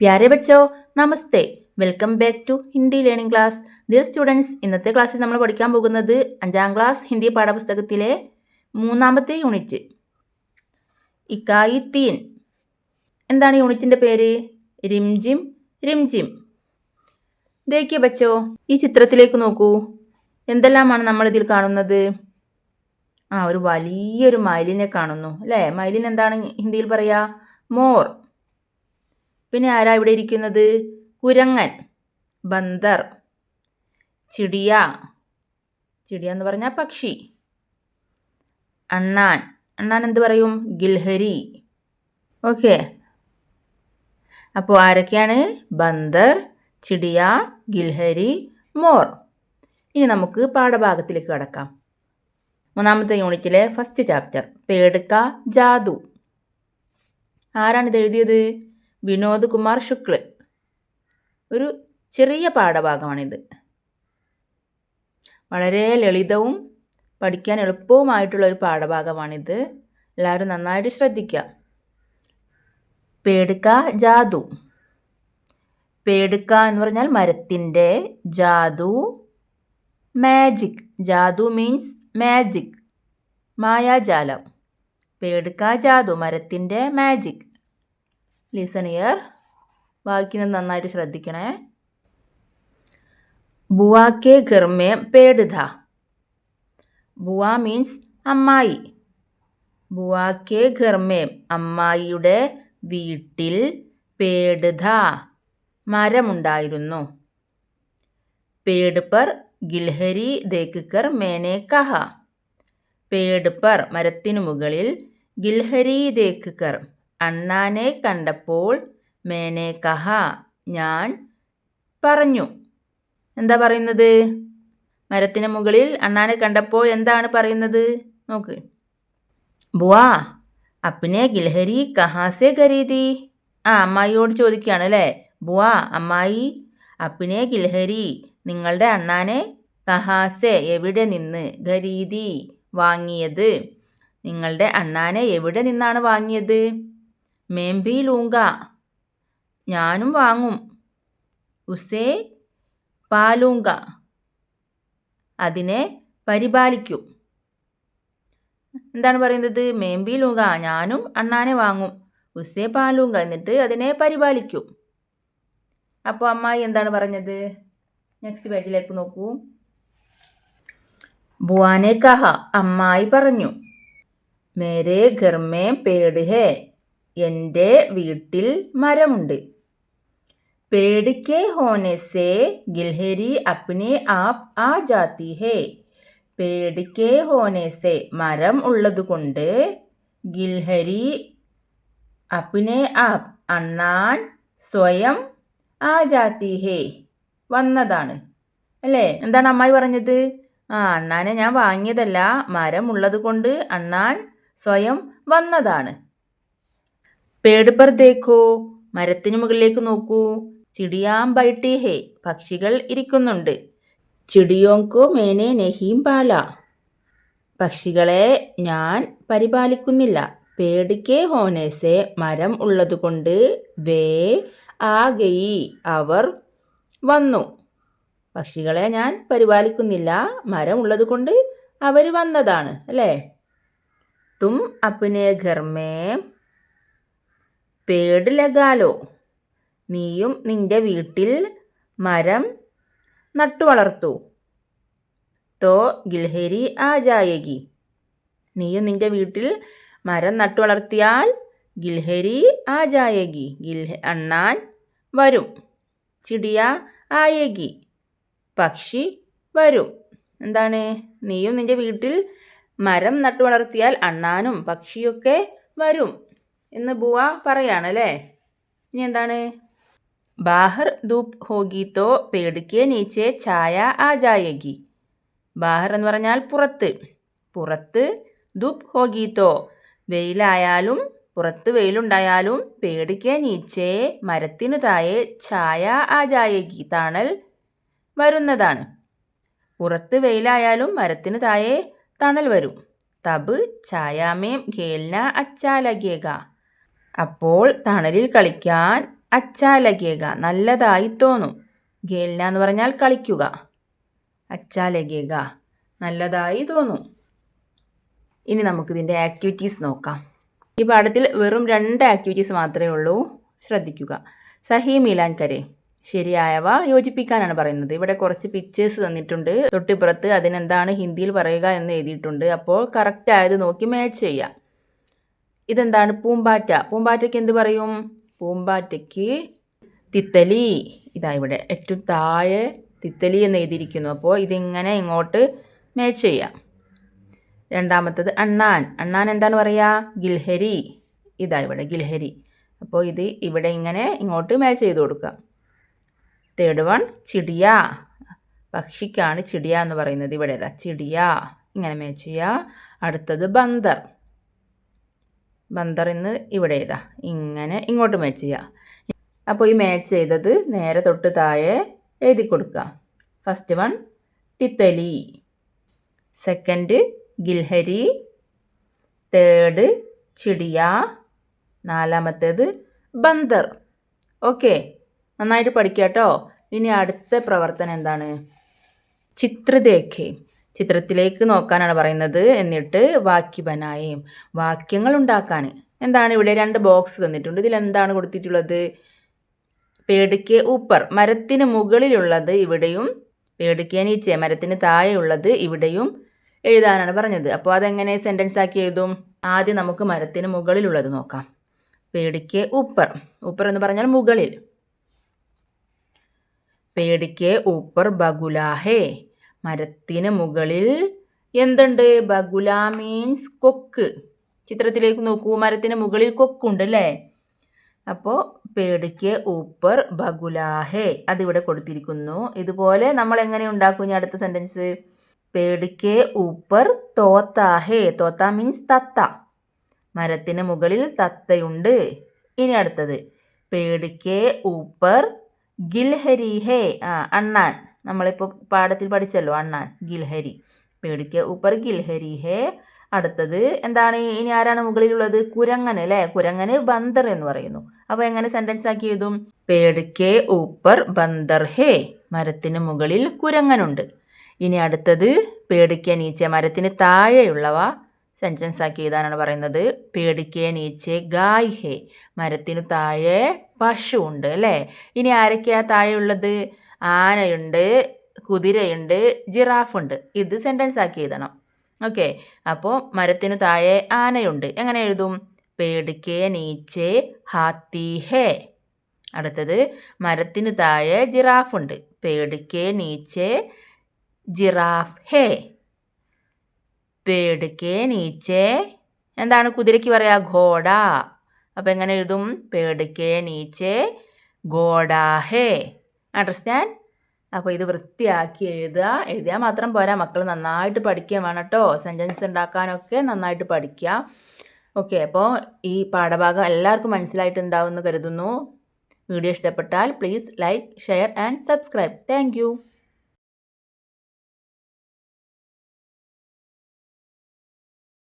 പ്യാരെ ബച്ചോ നമസ്തേ. Welcome back to Hindi learning class dear students ഇന്നത്തെ ക്ലാസ്സിൽ നമ്മൾ പഠിക്കാൻ പോകുന്നത് അഞ്ചാം ക്ലാസ് ഹിന്ദി പാഠപുസ്തകത്തിലെ മൂന്നാമത്തെ യൂണിറ്റ് ഇക്കായി തീൻ. എന്താണ് യൂണിറ്റിന്റെ പേര്? റിംജിം റിംജിം ദേക്കിയ ബച്ചോ ഈ ചിത്രത്തിലേക്ക് നോക്കൂ. എന്തെല്ലാമാണ് നമ്മൾ ഇതിൽ കാണുന്നത്? ആ ഒരു വലിയൊരു മയിലിനെ കാണുന്നു അല്ലേ? മയിലിന് എന്താണ് ഹിന്ദിയിൽ പറയുക മോർ. പിന്നെ ആരാ ഇവിടെ ഇരിക്കുന്നത്? കുരങ്ങൻ. ബന്ദർ. ചിടിയ. ചിടിയ എന്ന് പറഞ്ഞാൽ പക്ഷി. അണ്ണാൻ. അണ്ണാൻ എന്ത് പറയും? ഗിൽഹരി. ഓക്കെ. അപ്പോൾ ആരൊക്കെയാണ്? ബന്ദർ ചിടിയ ഗിൽഹരി മോർ. ഇനി നമുക്ക് പാഠഭാഗത്തിലേക്ക് കടക്കാം. മൂന്നാമത്തെ യൂണിറ്റിലെ ഫസ്റ്റ് ചാപ്റ്റർ. പേടുക്ക ജാദു ആരാണ് ഇത് എഴുതിയത്? വിനോദ് കുമാർ ശുക്ല. ഒരു ചെറിയ പാഠഭാഗമാണിത്. വളരെ ലളിതവും പഠിക്കാൻ എളുപ്പവുമായിട്ടുള്ള ഒരു പാഠഭാഗമാണിത്. എല്ലാവരും നന്നായിട്ട് ശ്രദ്ധിക്കുക പേടുക്ക ജാതു. പേടുക്ക എന്ന് പറഞ്ഞാൽ മരത്തിന്റെ ജാതു. മാജിക്. ജാതു മീൻസ് മാജിക്. മായാജാലം. പേടുക്ക ജാതു. മരത്തിന്റെ മാജിക്. ലിസൺ ഇയർ വായിക്കുന്നത് നന്നായിട്ട് ശ്രദ്ധിക്കണേ. ബുവാക്കെ ഗർമേ പേടുത ബുവ മീൻസ് അമ്മായി. ബുവാക്കെ ഗർമേ അമ്മായിയുടെ വീട്ടിൽ പേടുത മരമുണ്ടായിരുന്നു. പേട് പർ ഗിൽഹരി ദേക്കർ മേനെ കഹ. പേട് പർ മരത്തിനു മുകളിൽ ഗിൽഹരി ദേക്കർ അണ്ണാനെ കണ്ടപ്പോൾ മേനെ കഹ ഞാൻ പറഞ്ഞു. എന്താ പറയുന്നത്? മരത്തിന് മുകളിൽ അണ്ണാനെ കണ്ടപ്പോൾ എന്താണ് പറയുന്നത്? നോക്ക്. ബുവാ അപ്പിനെ ഗിൽഹരി കഹാസെ ഖരീതി ആ അമ്മായിയോട് ചോദിക്കുകയാണ് അല്ലേ? ബുവാ അമ്മായി അപ്പിനെ ഗിൽഹരി നിങ്ങളുടെ അണ്ണാനെ കഹാസെ എവിടെ നിന്ന് ഖരീദി വാങ്ങിയത്? നിങ്ങളുടെ അണ്ണാനെ എവിടെ നിന്നാണ് വാങ്ങിയത്? മേംബി ലൂങ്ക ഞാനും വാങ്ങും. ഉസേ പാലൂങ്ക. അതിനെ പരിപാലിക്കും. എന്താണ് പറയുന്നത്? മേമ്പി ലൂങ്ക ഞാനും അണ്ണാനെ വാങ്ങും. ഉസേ പാലൂങ്ക. എന്നിട്ട് അതിനെ പരിപാലിക്കും. അപ്പോൾ അമ്മായി എന്താണ് പറഞ്ഞത്? നെക്സ്റ്റ് പേജിലേക്ക് നോക്കൂ. ബുവാനെ കഹ. അമ്മായി പറഞ്ഞു. മേരെ ഘർമേ പേട് ഹേ എന്റെ വീട്ടിൽ മരമുണ്ട്. പേടിക്കേ ഹോനെസെ ഗിൽഹരി അപ്നെ ആപ് ആ ജാതി ഹേ. പേടിക്കേ ഹോനെസെ മരം ഉള്ളതുകൊണ്ട് ഗിൽഹരി അപ്നെ ആപ് അണ്ണാൻ സ്വയം ആ ജാതി ഹേ വന്നതാണ്. അല്ലേ? എന്താണ് അമ്മായി പറഞ്ഞത്? ആ അണ്ണാനെ ഞാൻ വാങ്ങിയതല്ല മരം ഉള്ളത് കൊണ്ട് അണ്ണാൻ സ്വയം വന്നതാണ്. പേട് പർ ദേഖോ മരത്തിനു മുകളിലേക്ക് നോക്കൂ. ചിടിയാം ബൈട്ടി ഹേ പക്ഷികൾ ഇരിക്കുന്നുണ്ട്. ചിടിയോങ്കോ മേനെ നെഹീം പാല. പക്ഷികളെ ഞാൻ പരിപാലിക്കുന്നില്ല. പേടിക്കേ ഹോനേസെ മരം ഉള്ളതുകൊണ്ട് വേ ആകയി അവർ വന്നു. പക്ഷികളെ ഞാൻ പരിപാലിക്കുന്നില്ല മരം ഉള്ളതുകൊണ്ട് അവർ വന്നതാണ് അല്ലേ? തും അപ്പിനെ ഘർമേ പേട് ലഗാലോ നീയും നിന്റെ വീട്ടിൽ മരം നട്ടുവളർത്തു. തോ ഗിൽഹരി ആ നീയും നിന്റെ വീട്ടിൽ മരം നട്ടുവളർത്തിയാൽ ഗിൽഹരി ആ ജായകി ഗിൽഹ അണ്ണാൻ വരും. ചിടിയ ആയകി. പക്ഷി വരും. എന്താണ്? നീയും നിന്റെ വീട്ടിൽ മരം നട്ടുവളർത്തിയാൽ അണ്ണാനും പക്ഷിയൊക്കെ വരും. എന്ന് ബുവ പറയാണ് അല്ലേ ഇനി എന്താണ്? ബാഹർ ധൂപ് ഹോഗി തോ പേടിക്ക് നീച്ചെ ഛായ ആ ജായകി ബാഹർ എന്ന് പറഞ്ഞാൽ പുറത്ത്. പുറത്ത് ധൂപ് ഹോഗി വെയിലായാലും പുറത്ത് വെയിലുണ്ടായാലും പേടിക്കെ നീച്ചെ മരത്തിനു താഴെ ഛായ ആ ജായകി തണൽ വരുന്നതാണ്. പുറത്ത് വെയിലായാലും മരത്തിനു താഴെ തണൽ വരും. തബ് ഛായാമേം ഖേൽന അച്ചാ ലഗേഗ അപ്പോൾ തണലിൽ കളിക്കാൻ അച്ചാലകേക നല്ലതായി തോന്നും. ഗേൽന എന്ന് പറഞ്ഞാൽ കളിക്കുക. അച്ചാലകേക നല്ലതായി തോന്നും. ഇനി നമുക്കിതിന്റെ ആക്ടിവിറ്റീസ് നോക്കാം. ഈ പാഠത്തിൽ വെറും രണ്ട് ആക്ടിവിറ്റീസ് മാത്രമേ ഉള്ളൂ. ശ്രദ്ധിക്കുക. സഹി മീലാൻ ശരിയായവ യോജിപ്പിക്കാനാണ് പറയുന്നത്. ഇവിടെ കുറച്ച് പിക്ചേഴ്സ് തന്നിട്ടുണ്ട്. തൊട്ടിപ്പുറത്ത് അതിനെന്താണ് ഹിന്ദിയിൽ പറയുക എന്ന് എഴുതിയിട്ടുണ്ട്. അപ്പോൾ കറക്റ്റ് ആയത് നോക്കി മാച്ച് ചെയ്യുക ഇതെന്താണ്? പൂമ്പാറ്റ. പൂമ്പാറ്റയ്ക്ക് എന്ത് പറയും? പൂമ്പാറ്റയ്ക്ക് തിത്തലി. ഇതാ ഇവിടെ ഏറ്റവും താഴെ തിത്തലി എന്ന് എഴുതിയിരിക്കുന്നു. അപ്പോൾ ഇതിങ്ങനെ ഇങ്ങോട്ട് മാച്ച് ചെയ്യാം. രണ്ടാമത്തത് അണ്ണാൻ. അണ്ണാൻ എന്താണ് പറയുക ഗിൽഹരി. ഇതാ ഇവിടെ ഗിൽഹരി. അപ്പോൾ ഇത് ഇവിടെ ഇങ്ങനെ ഇങ്ങോട്ട് മാച്ച് ചെയ്ത് കൊടുക്കുക. Third one ചിടിയ. പക്ഷിക്കാണ് ചിടിയ എന്ന് പറയുന്നത്. ഇവിടെ ചിടിയ. ഇങ്ങനെ മാച്ച് ചെയ്യുക. അടുത്തത് ബന്ദർ. ബന്ദർ എന്ന് ഇവിടെ ചെയ്താ ഇങ്ങനെ ഇങ്ങോട്ട് മാച്ച് ചെയ്യുക അപ്പോൾ ഈ മാച്ച് ചെയ്തത് നേരെ തൊട്ട് താഴെ എഴുതി കൊടുക്കുക ഫസ്റ്റ് വൺ തിത്തലി. സെക്കൻഡ് ഗിൽഹരി. തേർഡ് ചിടിയ. നാലാമത്തേത് ബന്ദർ ഓക്കെ നന്നായിട്ട് പഠിക്കുക കേട്ടോ ഇനി അടുത്ത പ്രവർത്തനം എന്താണ്? ചിത്രദേഖേ ചിത്രത്തിലേക്ക് നോക്കാനാണ് പറയുന്നത്. എന്നിട്ട് വാക്യ വാക്യങ്ങൾ ഉണ്ടാക്കാൻ എന്താണ് ഇവിടെ രണ്ട് ബോക്സ് തന്നിട്ടുണ്ട്. ഇതിൽ എന്താണ് കൊടുത്തിട്ടുള്ളത്? പേടിക്ക് ഊപ്പർ മരത്തിന് മുകളിലുള്ളത് ഇവിടെയും പേടിക്ക് നീച്ചെ. മരത്തിന് താഴെയുള്ളത് ഇവിടെയും എഴുതാനാണ് പറഞ്ഞത്. അപ്പോൾ അതെങ്ങനെ സെന്റൻസ് ആക്കി എഴുതും? ആദ്യം നമുക്ക് മരത്തിന് മുകളിലുള്ളത് നോക്കാം. പേടിക്ക് ഊപ്പർ ഊപ്പർ എന്ന് പറഞ്ഞാൽ മുകളിൽ. പേടിക്ക് ഊപ്പർ ബഗുലാഹേ. മരത്തിന് മുകളിൽ എന്തുണ്ട്? ബഗുല മീൻസ് കൊക്ക്. ചിത്രത്തിലേക്ക് നോക്കൂ. മരത്തിന് മുകളിൽ കൊക്കുണ്ട് അല്ലേ അപ്പോൾ പേടിക്ക് ഊപ്പർ ബഗുലാഹേ. അതിവിടെ കൊടുത്തിരിക്കുന്നു. ഇതുപോലെ നമ്മൾ എങ്ങനെ ഉണ്ടാക്കും ഞാൻ അടുത്ത സെന്റൻസ് പേടിക്ക് ഊപ്പർ തോത്താഹേ. തോത്ത മീൻസ് തത്ത. മരത്തിന് മുകളിൽ തത്തയുണ്ട്. ഇനി അടുത്തത്. പേടിക്ക് ഊപ്പർ ഗിൽഹരി ഹേ ആ അണ്ണാൻ. നമ്മളിപ്പോൾ പാഠത്തിൽ പഠിച്ചല്ലോ അണ്ണാൻ ഗിൽഹരി. പേടിക്ക് ഊപ്പർ ഗിൽഹരി ഹേ. അടുത്തത് എന്താണ് ഇനി ആരാണ് മുകളിലുള്ളത്? കുരങ്ങൻ അല്ലേ? കുരങ്ങന് ബന്ദർ എന്ന് പറയുന്നു. അപ്പോൾ എങ്ങനെ സെന്റൻസ് ആക്കി എഴുതും? പേടിക്ക് ഊപ്പർ ബന്ദർ ഹേ. മരത്തിന് മുകളിൽ കുരങ്ങനുണ്ട്. ഇനി അടുത്തത് പേടിക്കെ നീച്ച. മരത്തിന് താഴെയുള്ളവ. സെന്റൻസ് ആക്കി എഴുതാനാണ് പറയുന്നത്. പേടിക്കെ നീച്ചെ ഗായ് ഹേ. മരത്തിന് താഴെ പശു ഉണ്ട് അല്ലേ? ഇനി ആരൊക്കെയാ താഴെയുള്ളത്? ആനയുണ്ട് കുതിരയുണ്ട് ജിറാഫുണ്ട്. ഇത് സെന്റൻസ് ആക്കി എഴുതണം. ഓക്കെ അപ്പോൾ മരത്തിന് താഴെ ആനയുണ്ട്. എങ്ങനെ എഴുതും? പേടിക്കേ നീച്ചേ ഹാത്തി ഹേ. അടുത്തത് മരത്തിന് താഴെ ജിറാഫുണ്ട്. പേടിക്കേ നീച്ചേ ജിറാഫ് ഹേ. പേടിക്കേ നീച്ചേ. എന്താണ് കുതിരയ്ക്ക് പറയാ? ഘോഡ. അപ്പം എങ്ങനെ എഴുതും? പേടിക്കേ നീച്ചേ ഘോഡ ഹേ. അണ്ടർസ്റ്റാൻഡ് അപ്പോൾ ഇത് വൃത്തിയാക്കി എഴുതുക. എഴുതിയാൽ മാത്രം പോരാ. മക്കൾ നന്നായിട്ട് പഠിക്കുക വേണം കേട്ടോ സെന്റൻസ് ഉണ്ടാക്കാനൊക്കെ നന്നായിട്ട് പഠിക്കുക. ഓക്കെ അപ്പോൾ ഈ പാഠഭാഗം എല്ലാവർക്കും മനസ്സിലായിട്ടുണ്ടാവുമെന്ന് കരുതുന്നു. വീഡിയോ ഇഷ്ടപ്പെട്ടാൽ please like share and subscribe thank